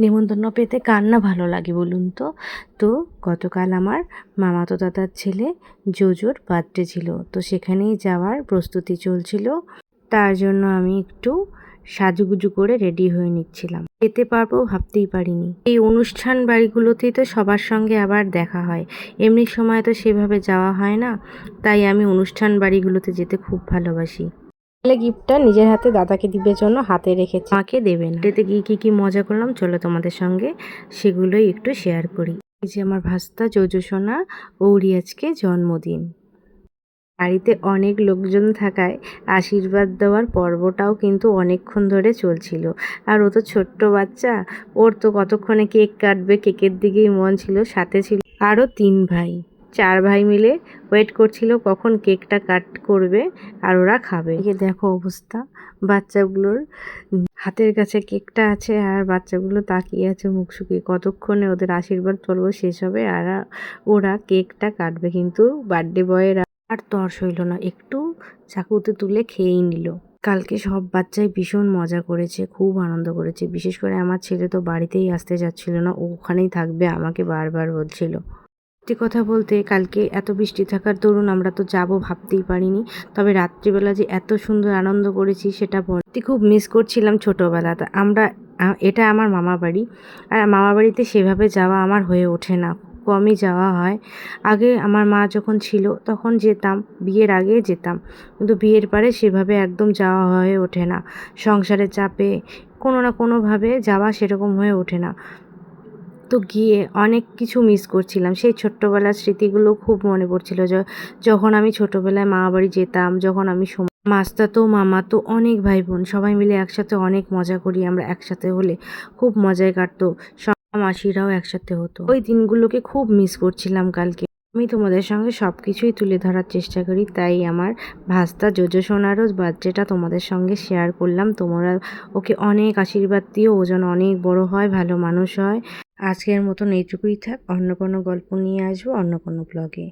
নেমন্তন্ন পেতে কার না ভালো লাগে বলুন তো? তো গতকাল আমার মামাতো দাদার ছেলে জোজোর বার্থডে ছিল, তো সেখানেই যাওয়ার প্রস্তুতি চলছিল। তার জন্য আমি একটু সাজুগুজু করে রেডি হয়ে নিচ্ছিলাম। যেতে পারব ভাবতেই পারিনি। এই অনুষ্ঠান বাড়িগুলোতেই তো সবার সঙ্গে আবার দেখা হয়। এমনি সময় তো সেভাবে যাওয়া হয় না, তাই আমি অনুষ্ঠান বাড়িগুলোতে যেতে খুব ভালোবাসি। তাহলে গিফটটা নিজের হাতে দাদাকে দিবে জন্য হাতে রেখেছি। আমাকে দেবে না। এতে গিয়ে কী কী মজা করলাম, চলো তোমাদের সঙ্গে সেগুলোই একটু শেয়ার করি। এই যে আমার ভাস্তা যোজসোনা ওরই আজকে জন্মদিন। বাড়িতে অনেক লোকজন থাকায় আশীর্বাদ দেওয়ার পর্বটাও কিন্তু অনেকক্ষণ ধরে চলছিল। আর ও তো ছোট্ট বাচ্চা, ওর তো কতক্ষণে কেক কাটবে, কেকের দিকেই মন ছিল, সাথে ছিল আরও তিন ভাই। চার ভাই মিলে ওয়েট করছিল কখন কেকটা কাট করবে আর ওরা খাবে। এই দেখো অবস্থা, বাচ্চাগুলোর হাতের কাছে কেকটা আছে আর বাচ্চাগুলো তাকিয়ে আছে মুখ শুকিয়ে। কতক্ষণে ওদের আশীর্বাদ পর্ব শেষ হবে আর ওরা কেকটা কাটবে। কিন্তু বার্থডে বয়ের আর তর্স হইল না, একটু চাকুতে তুলে খেয়েই নিল। কালকে সব বাচ্চাই ভীষণ মজা করেছে, খুব আনন্দ করেছে। বিশেষ করে আমার ছেলে তো বাড়িতেই আসতে যাচ্ছিল না ওখানেই থাকবে, আমাকে বারবার বলছিল। সত্যি কথা বলতে কালকে এত বৃষ্টি থাকার দরুন আমরা তো যাব ভাবতেই পারিনি। তবে রাত্রিবেলা যে এত সুন্দর আনন্দ করেছি সেটা বলতে খুব মিস করছিলাম ছোটোবেলাতে আমরা এটা আমার মামা বাড়ি। আর মামা বাড়িতে সেভাবে যাওয়া আমার হয়ে ওঠে না। কমই যাওয়া হয়। আগে আমার মা যখন ছিল তখন যেতাম, বিয়ের আগে যেতাম। কিন্তু বিয়ের পরে সেভাবে একদম যাওয়া হয়ে ওঠে না। সংসারের চাপে কোনো না কোনোভাবে যাওয়া সেরকম হয়ে ওঠে না। তো গিয়ে অনেক কিছু মিস করছিলাম। সেই ছোট্টবেলার স্মৃতিগুলো খুব মনে পড়ছিল যখন আমি ছোটোবেলায় মা বাড়ি যেতাম, যখন আমি সম- মাস্তাতো মামাতো অনেক ভাই বোন সবাই মিলে একসাথে অনেক মজা করি আমরা একসাথে হলে। খুব মজায় কাটতো, সব মাসিরাও একসাথে হতো। ওই দিনগুলোকে খুব মিস করছিলাম কালকে। আমি তোমাদের সঙ্গে সব কিছুই তুলে ধরার চেষ্টা করি, তাই আমার ভাস্তা, জোজো, সোনারও বার্থডেটা তোমাদের সঙ্গে শেয়ার করলাম। তোমরা ওকে অনেক আশীর্বাদ দিও, ও যেন অনেক বড় হয়, ভালো মানুষ হয়। আজকের মতন এইটুকুই থাক। অন্য কোনো গল্প নিয়ে আসব অন্য কোনো ব্লগে